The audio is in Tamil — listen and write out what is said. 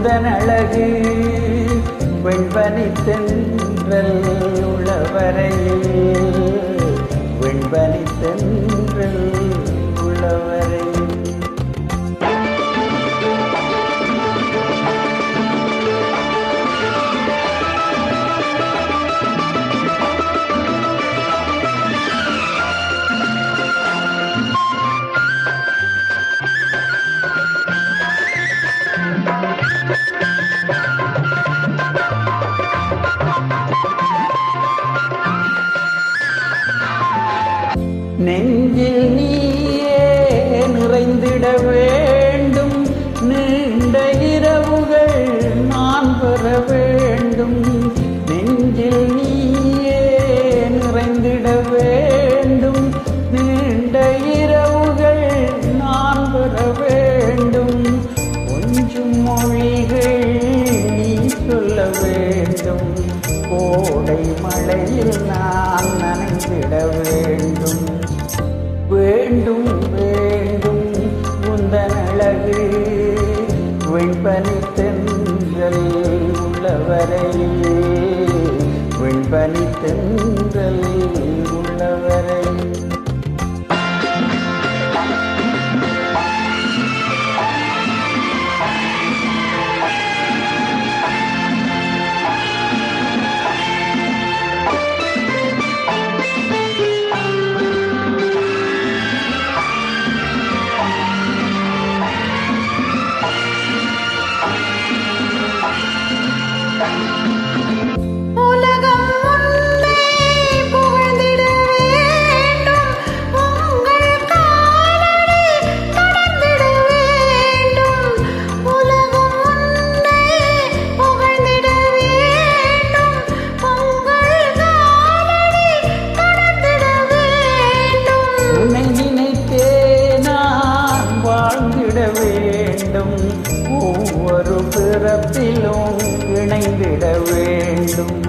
உந்தன் அழகு வெண்பனி தென்றல் உளவரையில் நெஞ்சில் நீயே நிறைந்திட வேண்டும். நீண்ட இரவுகள் நான் பெற வேண்டும். நெஞ்சில் நீயே நிறைந்திட வேண்டும். நீண்ட இரவுகள் நான் பெற வேண்டும். கொஞ்சம் மொழிகள் நீ சொல்ல வேண்டும். கோடை மழையில் நான் நனைந்திட வேண்டும். வேண்டும் வேண்டும். உந்தன் அழகு வெண்பனி தென்றல் உள்ளவரையில் வெண்பனி இணைந்திட வேண்டும். ஒவ்வொரு பிறப்பிலும் இணைந்திட வேண்டும்.